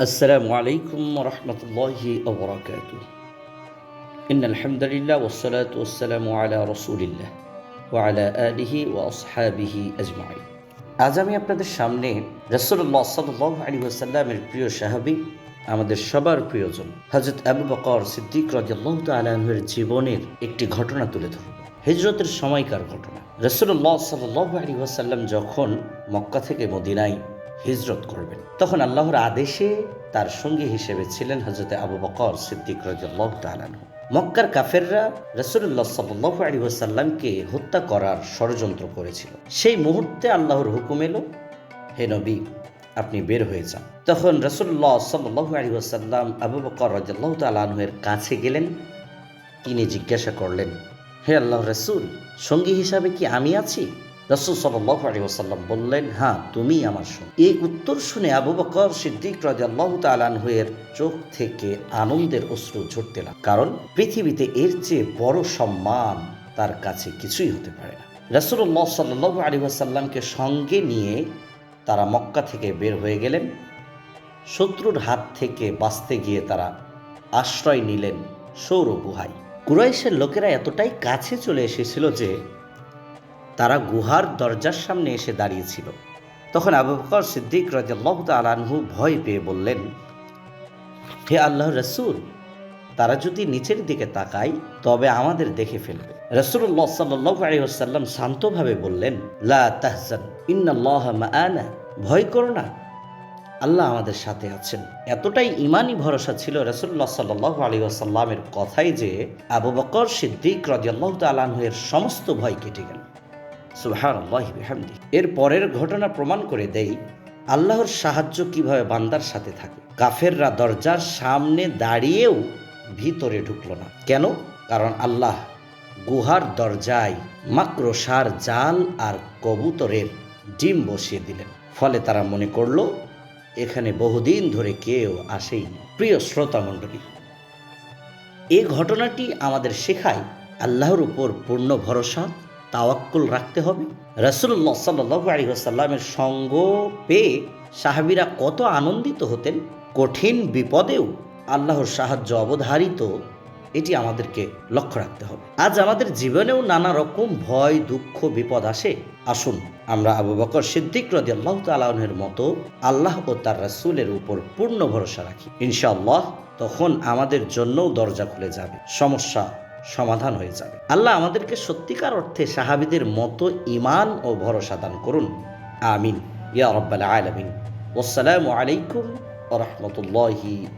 আসসালামু আলাইকুম الله وبركاته إن الحمد لله والصلاة والسلام على رسول الله وعلى آله وأصحابه أجمعين আজ আমি আপনাদের সামনে রসুল্লাহ সাল্লাহ আলী ওসাল্লামের প্রিয় সাহাবি, আমাদের সবার প্রিয়জন হজরত আবু বকর সিদ্দিক রাজিয়াল্লাহ আলহামের জীবনের একটি ঘটনা তুলে ধরব। হিজরতের সময়কার ঘটনা। রসুল্লাহ সাল্লাহ আলী ওসাল্লাম যখন মক্কা থেকে মদিনায় হিজরত করবেন। তখন আল্লাহর আদেশে তার সঙ্গী হিসেবে ছিলেন হজরত আবু বকর সিদ্দিক তালানহ মক্কার কাফেররা রসুল্লাহ সাল্লাহ আলী ওয়াসাল্লামকে হত্যা করার ষড়যন্ত্র করেছিল। সেই মুহূর্তে আল্লাহর হুকুম এলো, হে নবী, আপনি বের হয়ে যান। তখন রসুল্লাহ সাল্লাহ আলী ওয়াসাল্লাম আবু বকর রাজিয়াল্লাহ তালানহের কাছে গেলেন। তিনি জিজ্ঞাসা করলেন, হে আল্লাহ রসুল, সঙ্গী হিসাবে কি আমি আছি? রসুল সাল্লাহ আলী ওসাল্লাম বললেন হ্যাঁ তুমি আমার সঙ্গে। এই উত্তর শুনে আবু বকর সিদ্দিক রাজাল্লাহ তালানহের চোখ থেকে আনন্দের অশ্রু ঝরতে লাগ কারণ পৃথিবীতে এর চেয়ে বড় সম্মান তার কাছে কিছুই হতে পারে না। রসুল্লাহ সাল্লাহ আলী ওয়াসাল্লামকে সঙ্গে নিয়ে তারা মক্কা থেকে বের হয়ে গেলেন। শত্রুর হাত থেকে বাঁচতে গিয়ে তারা আশ্রয় নিলেন সৌর গুহায়। কুরাইশের লোকেরা এতটাই কাছে চলে এসেছিল যে তারা গুহার দরজার সামনে এসে দাঁড়িয়েছিল। তখন আবু বকর সিদ্দিক রাজাল্লাহ তালানহু ভয় পেয়ে বললেন, হে আল্লাহ রসুল, তারা যদি নিচের দিকে তাকায়, তবে আমাদের দেখে ফেলবে। রসুল্লাহ সাল্লাহ আলহিহাসাল্লাম শান্তভাবে বললেন, লা তাহজান, ইন্নাল্লাহ মাআনা, ভয় করো না। আল্লাহ আমাদের সাথে আছেন। এতটাই ইমানই ভরসা ছিল রসুল্লাহ সাল্লাহ আলী আসাল্লামের কথাই যে আবু বকর সিদ্দিক রাজিয়াল্লাহ তালাহের সমস্ত ভয় কেটে গেল। সুহান আল্লাহামদি এর পরের ঘটনা প্রমাণ করে দেই, আল্লাহর সাহায্য কীভাবে বান্দার সাথে থাকে। কাফেররা দরজার সামনে দাঁড়িয়েও ভিতরে ঢুকলো না। কেন? কারণ আল্লাহ গুহার দরজায় মাক্রসার জাল আর কবুতরের ডিম বসিয়ে দিলেন। ফলে তারা মনে করল, এখানে বহুদিন ধরে কেউ আসেইনি। প্রিয় শ্রোতা মণ্ডলী এই ঘটনাটি আমাদের শেখায় আল্লাহর উপর পূর্ণ ভরসা তাওয়াক্কুল রাখতে হবে। রসুল্লাহ সাল্লাহ আলী আসাল্লামের সঙ্গ পেয়ে সাহাবিরা কত আনন্দিত হতেন, কঠিন বিপদেও আল্লাহর সাহায্য অবধারিত, এটি আমাদেরকে লক্ষ্য রাখতে হবে। আজ আমাদের জীবনেও নানা রকম ভয়, দুঃখ, বিপদ আসে। আসুন, আমরা আবু বকর সিদ্দিক রদি আল্লাহ তালের মতো আল্লাহ ও তার রাসুলের উপর পূর্ণ ভরসা রাখি। ইনশাআল্লাহ, তখন আমাদের জন্যও দরজা খুলে যাবে। সমস্যা সমাধান হয়ে যাবে। আল্লাহ আমাদেরকে সত্যিকার অর্থে সাহাবিদের মতো ইমান ও ভরসা দান করুন। আমিন। ইয়া রব্বাল আলমিন। আসসালামু আলাইকুম ও রহমতুল্লাহি